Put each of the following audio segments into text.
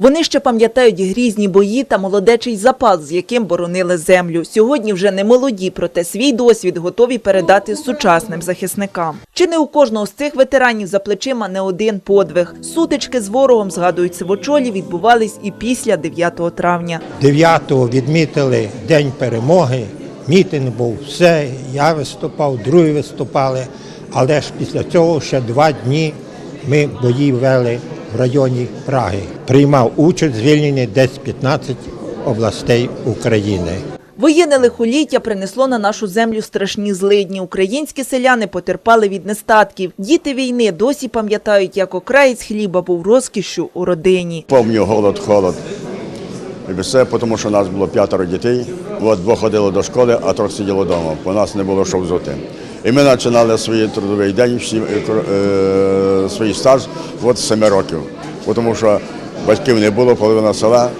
Вони ще пам'ятають грізні бої та молодечий запал, з яким боронили землю. Сьогодні вже не молоді, проте свій досвід готові передати сучасним захисникам. Чи не у кожного з цих ветеранів за плечима не один подвиг? Сутички з ворогом, згадують сивочолі, відбувались і після 9 травня. 9-го відмітили День перемоги, мітинг був, все, я виступав, другі виступали, але ж після цього ще два дні ми бої вели в районі Праги. Приймав участь в звільненні десь 15 областей України. Воєнне лихоліття принесло на нашу землю страшні злидні. Українські селяни потерпали від нестатків. Діти війни досі пам'ятають, як окраєць хліба був розкішшю у родині. Помню голод, холод. І все, тому що у нас було п'ятеро дітей. От двох ходили до школи, а трьох сиділо вдома. По нас не було що взути. І ми починали свій трудовий день, всі, е, е, свій стаж от з 7 років. Бо Тому що батьків не було, половина села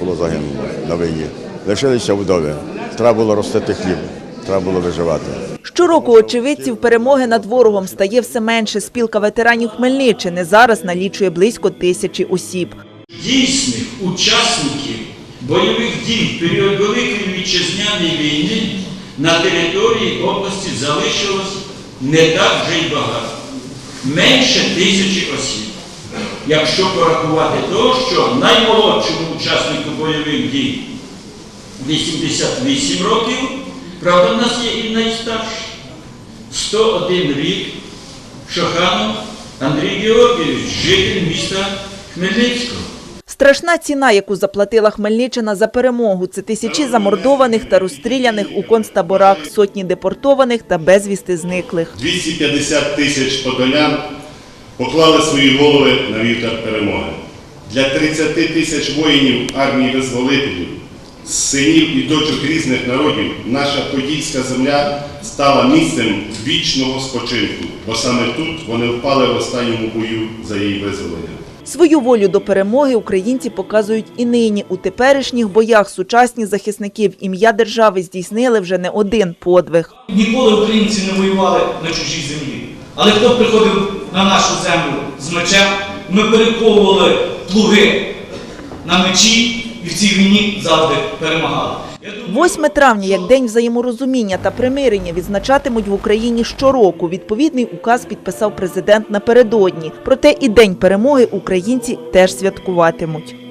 було загинуло на війні. Лишилися вдові. Треба було ростити хліб, треба було виживати. Щороку очевидців перемоги над ворогом стає все менше. Спілка ветеранів Хмельниччини зараз налічує близько тисячі осіб. дійсних учасників бойових дій в період Великої Вітчизняної війни на території області залишилось не так вже й багато. Менше тисячі осіб. Якщо порахувати то, що наймолодшому учаснику бойових дій 88 років, правда, в нас є і найстарший 101 рік Шоханов Андрій Георгійович, житель міста Хмельницького. Страшна ціна, яку заплатила Хмельниччина за перемогу, це тисячі замордованих та розстріляних у концтаборах, сотні депортованих та безвісти зниклих. 250 тисяч подолян поклали свої голови на вівтар перемоги. Для 30 тисяч воїнів армії визволителів, синів і дочок різних народів, наша подільська земля стала місцем вічного спочинку, бо саме тут вони впали в останньому бою за її визволення. Свою волю до перемоги українці показують і нині. У теперішніх боях сучасні захисники в ім'я держави здійснили вже не один подвиг. Ніколи українці не воювали на чужій землі. Але хто приходив на нашу землю з мечем, ми перековували плуги на мечі і в цій війні завжди перемагали. Я 8 травня, як день взаєморозуміння та примирення, відзначатимуть в Україні щороку. Відповідний указ підписав президент напередодні. Проте і день перемоги українці теж святкуватимуть.